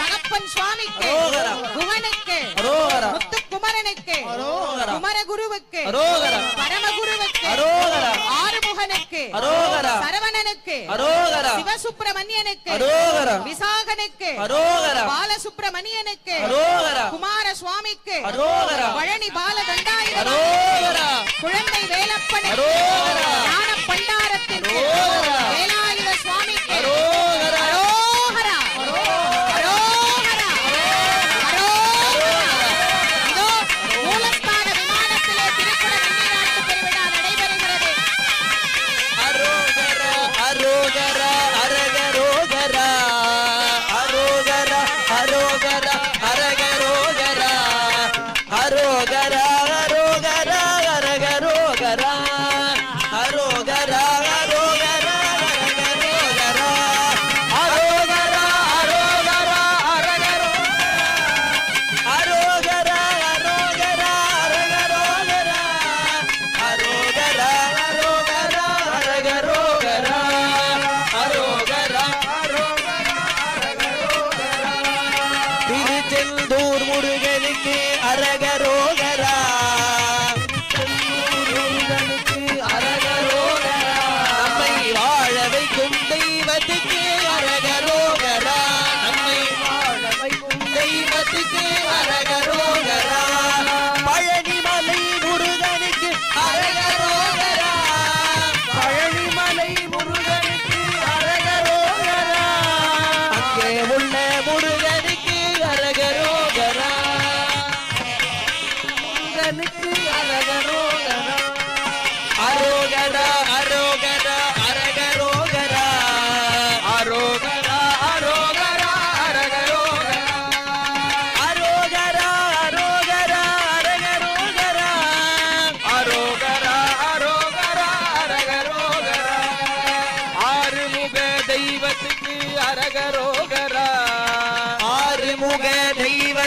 தகப்பன் சுவாமிக்கு குமனுக்கு முத்துக்குமரனுக்கு குமரகுருவுக்கு பரமகுருவுக்கு ஆறுமுகனுக்கு சரவணனுக்கு சிவசுப்பிரமணியனுக்கு விசாகனுக்கு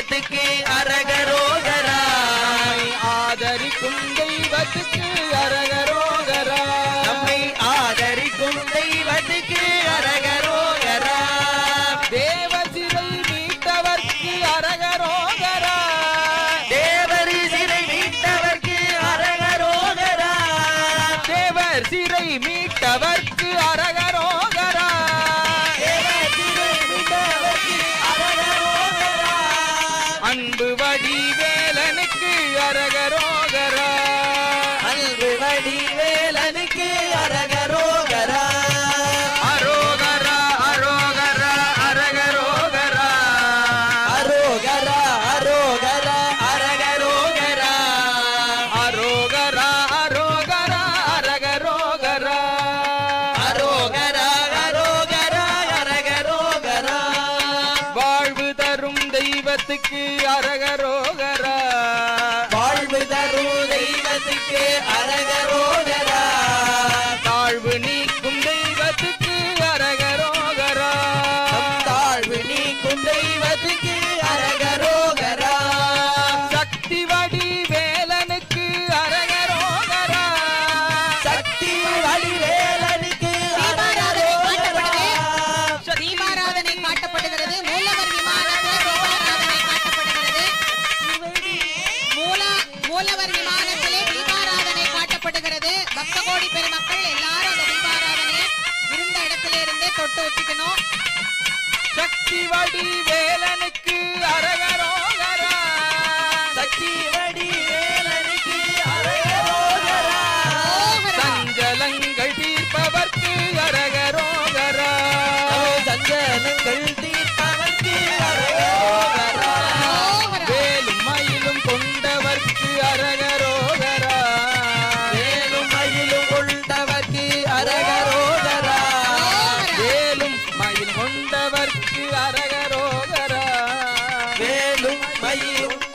தெய்வத்துக்கு அரகரோகராய். ஆதரிக்கும் தெய்வத்துக்கு அரகரோக Nadine. வடி வேலனுக்கு அரகரோகரா. சக்தி வடி வேலனுக்கு அரகரோகரா. சஞ்சலங்கள் தீர்ப்பவர்க்கு அரகரோகரா. சஞ்சலங்கள் தீர்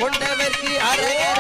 கொண்டவர்க்கு அரகர